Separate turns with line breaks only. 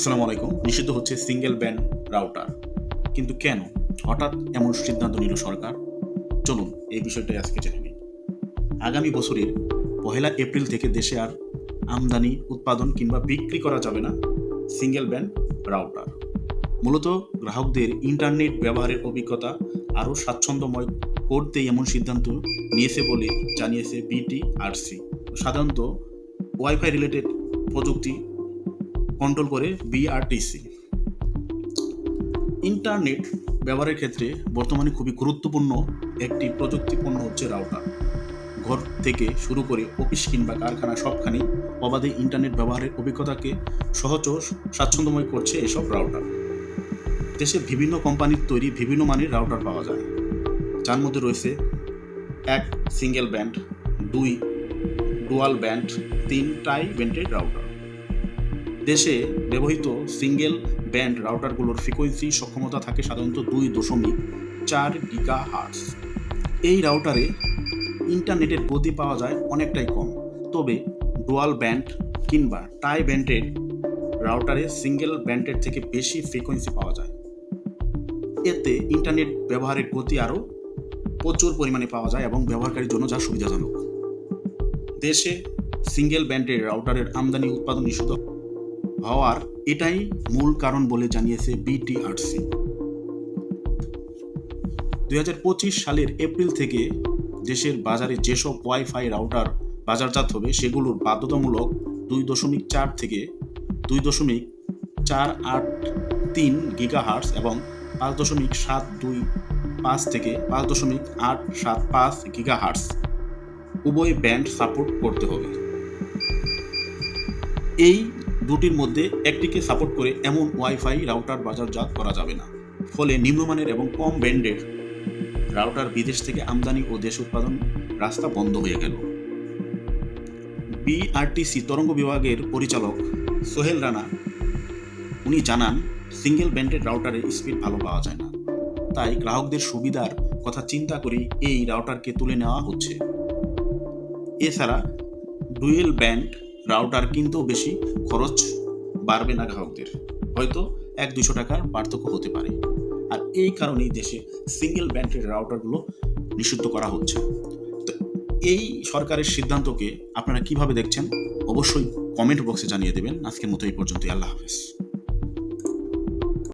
আসসালামু আলাইকুম। নিষিদ্ধ হচ্ছে সিঙ্গেল ব্যান্ড রাউটার কিন্তু কেন? হঠাৎ এমন সিদ্ধান্ত নিল সরকার? চলুন, এই বিষয়টাই আজকে জেনে নিই। আগামী বছরের পহেলা এপ্রিল থেকে দেশে আর আমদানি, উৎপাদন কিংবা বিক্রি করা যাবে না সিঙ্গেল ব্যান্ড রাউটার মূলত গ্রাহকদের ইন্টারনেট ব্যবহারের অভিজ্ঞতা আরও স্বাচ্ছন্দ্যময় করতে এমন সিদ্ধান্ত নিয়েছে বলে জানিয়েছে বিটিআরসি সাধারণত ওয়াইফাই রিলেটেড প্রযুক্তি কন্ট্রোল করে বিআরটিসি ইন্টারনেট ব্যবহারের ক্ষেত্রে বর্তমানে খুবই গুরুত্বপূর্ণ একটি প্রযুক্তিপূর্ণ হচ্ছে রাউটার ঘর থেকে শুরু করে অফিস কিংবা কারখানা সবখানেই অবাধে ইন্টারনেট ব্যবহারের অভিজ্ঞতাকে সহজ ও স্বাচ্ছন্দ্যময় করছে এসব রাউটার দেশে বিভিন্ন কোম্পানির তৈরি বিভিন্ন মানের রাউটার পাওয়া যায়। যার মধ্যে রয়েছে এক সিঙ্গেল ব্যান্ড দুই ডুয়াল ব্যান্ড তিন টাই ব্যান্ডেড রাউটার দেশে ব্যবহৃত সিঙ্গেল ব্যান্ড রাউটারগুলোর ফ্রিকোয়েন্সি সক্ষমতা থাকে সাধারণত দুই দশমিক চার গিগা হার্স এই রাউটারে ইন্টারনেটের গতি পাওয়া যায় অনেকটাই কম। তবে ডুয়াল ব্যান্ড কিংবা টাই ব্যান্ডের রাউটারে সিঙ্গেল ব্যান্ডের থেকে বেশি ফ্রিকোয়েন্সি পাওয়া যায়। এতে ইন্টারনেট ব্যবহারের গতি আরও প্রচুর পরিমাণে পাওয়া যায় এবং ব্যবহারকারীর জন্য যা সুবিধাজনক। দেশে সিঙ্গেল ব্যান্ডের রাউটারের আমদানি উৎপাদন নিষিদ্ধ। হওয়ার এটাই মূল কারণ বলে জানিয়েছে বিটিআরসি দুই হাজার পঁচিশ সালের এপ্রিল থেকে দেশের বাজারে যেসব ওয়াইফাই রাউটার বাজারজাত হবে, সেগুলোর বাধ্যতামূলক দুই দশমিক চার থেকে দুই দশমিক চার আট তিন গিগাহার্স এবং পাঁচ দশমিক সাত দুই পাঁচ থেকে পাঁচ দশমিক আট সাত পাঁচ গিগাহার্স উভয় ব্যান্ড সাপোর্ট করতে হবে। এই দুটির মধ্যে একটিকে সাপোর্ট করে এমন ওয়াইফাই রাউটার বাজারজাত করা যাবে না। ফলে নিম্নমানের এবং কম ব্যান্ডের রাউটার বিদেশ থেকে আমদানি ও দেশ উৎপাদন রাস্তা বন্ধ হয়ে গেল। বিআরটিসি তরঙ্গ বিভাগের পরিচালক সোহেল রানা, উনি জানান সিঙ্গেল ব্যান্ডেড রাউটারে স্পিড ভালো পাওয়া যায় না। তাই গ্রাহকদের সুবিধার কথা চিন্তা করেই এই রাউটারকে তুলে নেওয়া হচ্ছে। এছাড়া ডুয়েল ব্যান্ড রাউটার কিনতেও বেশি খরচ বাড়বে না গ্রাহকদের। হয়তো এক দুশো টাকার পার্থক্য হতে পারে। আর এই কারণেই দেশে সিঙ্গেল ব্যান্ডের রাউটারগুলো নিষিদ্ধ করা হচ্ছে। তো এই সরকারের সিদ্ধান্তকে আপনারা কীভাবে দেখছেন? অবশ্যই কমেন্ট বক্সে জানিয়ে দেবেন। আজকের মতো এই পর্যন্তই। আল্লাহ হাফেজ।